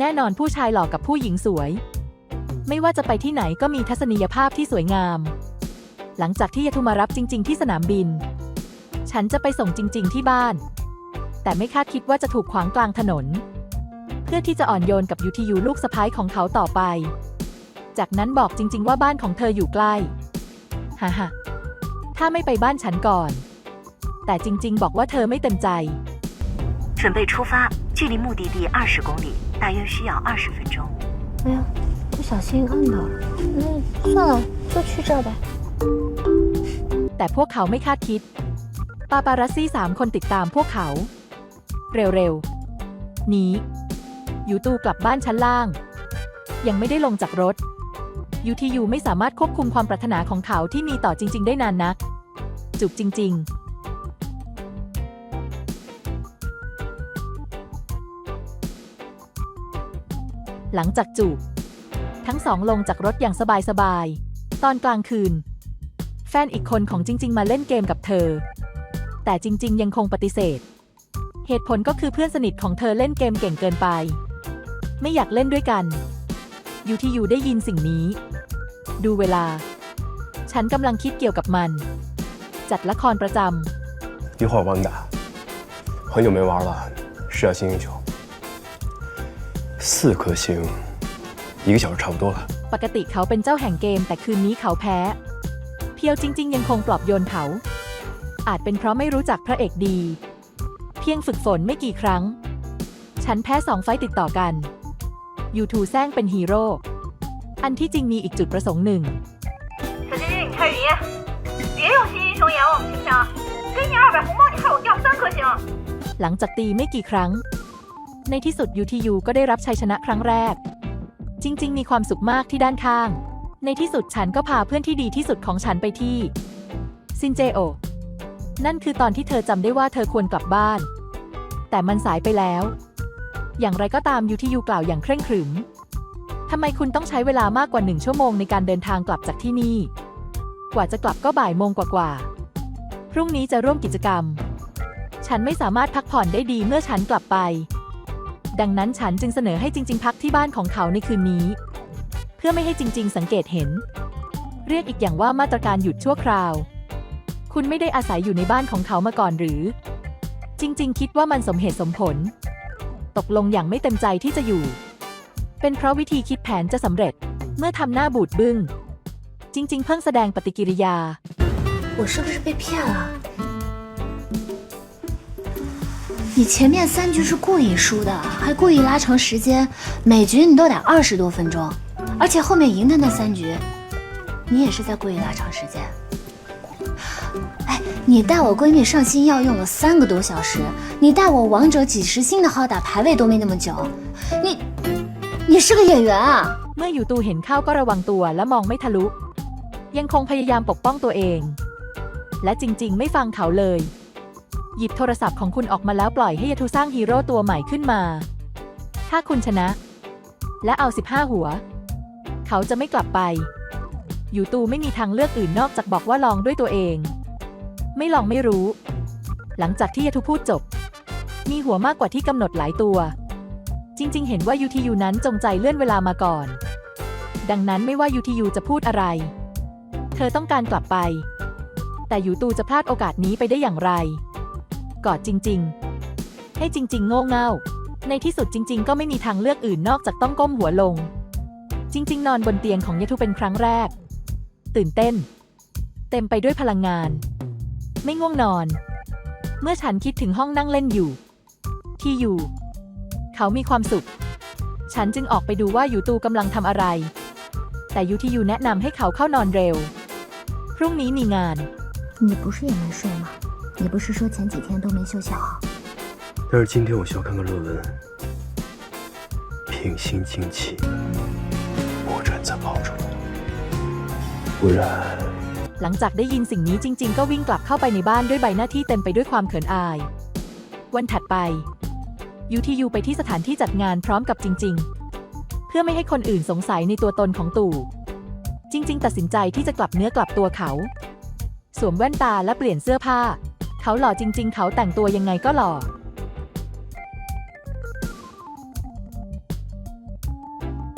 แน่นอนผู้ชายหล่อกับผู้หญิงสวย ไม่ว่าจะไปที่ไหนก็มีทัศนียภาพที่สวยงาม หลังจากที่ยาทุมารับจริง ๆ ที่สนามบิน ฉันจะไปส่งจริง ๆ ที่บ้าน แต่ไม่คาดคิดว่าจะถูกขวางกลางถนน เพื่อที่จะอ่อนโยนกับยูทียูลูกสะพ้ายของเขาต่อไป จากนั้นบอกจริง ๆ ว่าบ้านของเธออยู่ใกล้ฮ่าฮ่าถ้าไม่ไปบ้านฉันก่อน แต่จริง ๆ บอกว่าเธอไม่เต็มใจ 准备出发， 距离目的地二十公里，大约需要二十分钟。哎呀，不小心按到了。那算了，就去这儿呗。 แต่พวกเขาไม่คาดคิด ปาปารัสซี่สามคนติดตามพวกเขา เร็วๆหนียูตูกลับบ้านชั้นล่าง ยังไม่ได้ลงจากรถ ยูทียูไม่สามารถควบคุมความปรารถนาของเขาที่มีต่อจริง ๆ ได้นานนัก จุบจริง ๆ หลังจากจูบ ทั้งสองลงจากรถอย่างสบายๆ ตอนกลางคืน แฟนอีกคนของจริง ๆ มาเล่นเกมกับเธอ แต่จริง ๆ ยังคงปฏิเสธ เหตุผลก็คือเพื่อนสนิทของเธอเล่นเกมเก่งเกินไป ไม่อยากเล่นด้วยกันยูที่ยูได้ยินสิ่งนี้ ดูเวลา ฉันกำลังคิดเกี่ยวกับมัน จัดละครประจ 一会儿我们打，很久没玩了，是要星星球， 四颗星，一个小时差不多了。 ำปกติเขาเป็นเจ้าแห่งเกม แต่คืนนี้เขาแพ้ เพียวจริง ๆ ยังคงปลอบโยนเขา อาจเป็นเพราะไม่รู้จักพระเอกดี เพียงฝึกฝนไม่กี่ครั้ง ฉันแพ้สองไฟต์ติดต่อกัน ยูทูแซงเป็นฮีโร่ อันที่จริงมีอีกจุดประสงค์หนึ่ง 小金金，你开语音，别用新英雄演我们行不行？给你二百红包，你害我掉三颗星。 หลังจากตีไม่กี่ครั้ง ในที่สุดยูทียูก็ได้รับชัยชนะครั้งแรก จริง ๆ มีความสุขมากที่ด้านข้าง ในที่สุดฉันก็พาเพื่อนที่ดีที่สุดของฉันไปที่ ซินเจโอ นั่นคือตอนที่เธอจำได้ว่าเธอควรกลับบ้าน แต่มันสายไปแล้ว อย่างไรก็ตามยูทียูกล่าวอย่างเคร่งขรึมทำไมคุณต้องใช้เวลามากกว่าหนึ่งชั่วโมงในการเดินทางกลับจากที่นี่ กว่าจะกลับก็บ่ายโมงกว่าๆ พรุ่งนี้จะร่วมกิจกรรม ฉันไม่สามารถพักผ่อนได้ดีเมื่อฉันกลับไป ดังนั้นฉันจึงเสนอให้จริง ๆ พักที่บ้านของเขาในคืนนี้ เพื่อไม่ให้จริง ๆ สังเกตเห็น เรียกอีกอย่างว่ามาตรการหยุดชั่วคราว คุณไม่ได้อาศัยอยู่ในบ้านของเขามาก่อนหรือ จริง ๆ คิดว่ามันสมเหตุสมผล ตกลงอย่างไม่เต็มใจที่จะอยู่ เป็นเพราะวิธีคิดแผนจะสำเร็จ เมื่อทำหน้าบูดบึ้ง จริง ๆ เพิ่งแสดงปฏิกิริยา 我是不是被骗了？ 你前面三局是故意输的，还故意拉长时间，每局你都得二十多分钟，而且后面赢的那三局，你也是在故意拉长时间。哎，你带我闺蜜上星耀用了三个多小时，你带我王者几十星的号打排位都没那么久，你，你是个演员啊！ เมื่ออยู่ตูเห็นเข้าก็ระวังตัวและมองไม่ทะลุ ยังคงพยายามปกป้องตัวเอง และจริง ๆ ไม่ฟังเขาเลย หยิบโทรศัพท์ของคุณออกมาแล้วปล่อยให้ยาทูสร้างฮีโร่ตัวใหม่ขึ้นมา ถ้าคุณชนะ และเอา 15 หัว เขาจะไม่กลับไปอยู่ตูไม่มีทางเลือกอื่นนอกจากบอกว่าลองด้วยตัวเอง ไม่ลองไม่รู้ หลังจากที่ยาทูพูดจบ มีหัวมากกว่าที่กำหนดหลายตัว จริง ๆ เห็นว่า UTU นั้นจงใจเลื่อนเวลามาก่อน ดังนั้นไม่ว่า UTU จะพูดอะไร เธอต้องการกลับไป แต่ยูตูจะพลาดโอกาสนี้ไปได้อย่างไร กอดจริง ๆ ให้จริง ๆ โง่เง่า ในที่สุดจริง ๆ ก็ไม่มีทางเลือกอื่นนอกจากต้องก้มหัวลง จริง ๆ นอนบนเตียงของยาทูเป็นครั้งแรก ตื่นเต้น เต็มไปด้วยพลังงาน ไม่ง่วงนอน เมื่อฉันคิดถึงห้องนั่งเล่นอยู่ ที่อยู่ เขามีความสุข ฉันจึงออกไปดูว่ายูตูกำลังทำอะไร แต่ยูที่ยูแนะนำให้เขาเข้านอนเร็ว พรุ่งนี้มีงาน 你不是也没睡吗？ 你不是说前几天都没休息好？但是今天我需要看个论文，平心静气，不准再跑出来，不然 หลังจากได้ยินสิ่งนี้จริง ๆ ก็วิ่งกลับเข้าไปในบ้านด้วยใบหน้าที่เต็มไปด้วยความเขินอาย วันถัดไปยูทียูไปที่สถานที่จัดงานพร้อมกับจริง ๆ เพื่อไม่ให้คนอื่นสงสัยในตัวตนของตู่ จริง ๆ ตัดสินใจที่จะกลับเนื้อกลับตัวเขา สวมแว่นตาและเปลี่ยนเสื้อผ้า เขาหล่อจริง ๆ เขาแต่งตัวยังไงก็หล่อ